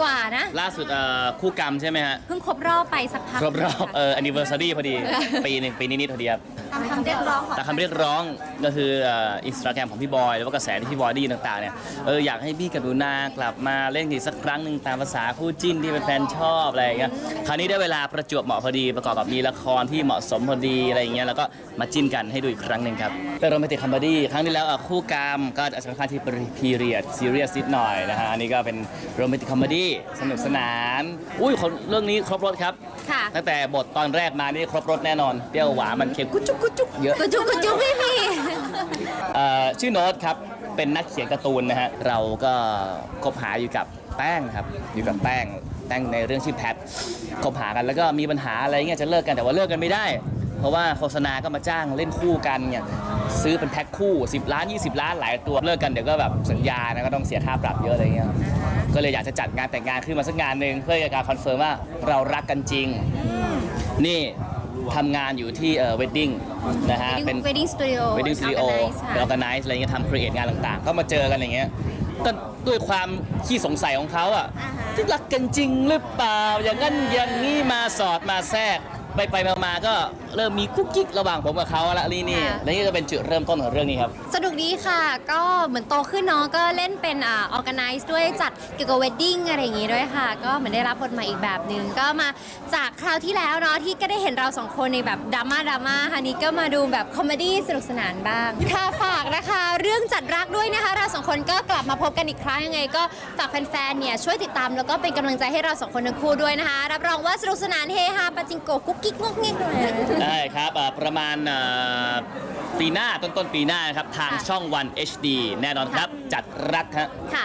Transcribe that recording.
กว่านะ ล่าสุดเอ่อคู่กรรมใช่ไหมฮะ เพิ่งครบรอบไปสักพักครบรอบค่ะเอ่อ anniversary พอดี ปีหนึ่งปีนิดๆพอดีครับ ตามคำเรียกร้องของแต่คำเรียกร้องก็คืออินสตาแกรมของพี่บอย แล้วก็กระแสที่พี่บอยได้ยินต่างๆเนี่ยเอออยากให้พี่กับหนูนากลับมาเล่นอีกสักครั้งหนึ่งตามภาษาคู่จิ้นที่เป็นแฟนชอบอะไรอย่างเงี้ยคราวนี้ได้เวลาประจวบเหมาะพอดีประกอบกับมีละครที่เหมาะสมพอดีอะไรอย่างเงี้ยแล้วก็มาจิ้นกันให้ดูอีกครั้งหนึ่งครับเป็นโรแมนติกคอมเมดี้ครั้งที่แล้วอะคู่กรรมก็อาจจะค่อนข้างที่พีเรียดซีเรียสนิดหน่อยนะฮะอันนี้ก็เป็นโรแมนติกคอมเมดี้สนุกสนาน อุ้ยคนเรื่องนี้ครบรถครับ ค่ะตั้งแต่บทตอนแรกมานี่ครบรถแน่นอนเปรี้ยวหวานมันเค็มกุ๊จุกกุ๊จุกเยอะ กุจุกกุจุกพี่พี่เอ่อชื่อโน้ตครับ เป็นนักเขียนการ์ตูนนะฮะ เราก็คบหาอยู่กับแป้งครับ อยู่กับแป้ง แป้งในเรื่องชื่อแพท คบหากันแล้วก็มีปัญหาอะไรเงี้ยจะเลิกกันแต่ว่าเลิกกันไม่ได้ เพราะว่าโฆษณาก็มาจ้างเล่นคู่กันเนี่ยซื้อเป็นแพ็คคู่ 10 ล้าน 20 ล้านหลายตัวเลิกกันเดี๋ยวก็แบบสัญญานะก็ต้องเสียค่าปรับเยอะอะไรเงี้ย ก็เลยอยากจะจัดงานแต่งงานขึ้นมาสักงานหนึ่งเพื่อการคอนเฟิร์มว่าเรารักกันจริง นี่ทำงานอยู่ที่เอ่อวดดิ้งนะฮะ เป็นเวดดิ้งสตูดิโอเวดดิ้งสตูดิโอเป็นออ g a ไนซ์อะไรเงี้ยทำครีเอทงานต่างๆ ก็มาเจอกันอย่างเงี้ยก็ด้วยความขี้สงสัยของเขาอะที่รักกันจริงหรือเปล่า อย่างนั้นอย่างนี้มาสอดมาแทรก ไปไปๆมาๆก็เริ่มมีคุกกิ๊กระหว่างผมกับเขาละนี่นี่และนี่ก็เป็นจุดเริ่มต้นของเรื่องนี้ครับ สนุกดีค่ะ ก็เหมือนโตขึ้นเนาะก็เล่นเป็นอ่าออแกไนซ์ด้วยจัดเกี่ยวกับเวดดิ้งอะไรอย่างงี้ด้วยค่ะ ก็เหมือนได้รับบทใหม่อีกแบบหนึ่งก็มาจากคราวที่แล้วเนาะที่ก็ได้เห็นเราสองคนในแบบดราม่าดราม่าค่ะนี้ก็มาดูแบบคอมเมดี้สนุกสนานบ้าง ค่ะฝากนะคะ เรื่องจัดรักด้วยนะคะเราส องคนก็กลับมาพบกันอีกครั้งยังไง ก็ฝากแฟนๆเนี่ยช่วยติดตามแล้วก็เป็นกำลังใจให้เราสองคนทั้งคู่ด้วยนะคะ รับรองว่าสนุกสนานเฮฮาปาจิงโกะกุ๊กกิ๊กงกเงี้ยเลยได้ครับอ่าประมาณอ่าปีหน้าต้นต้นๆปีหน้านะครับทางค่ะช่องวัน HD แน่นอนครับ จัดรักฮะ ค่ะ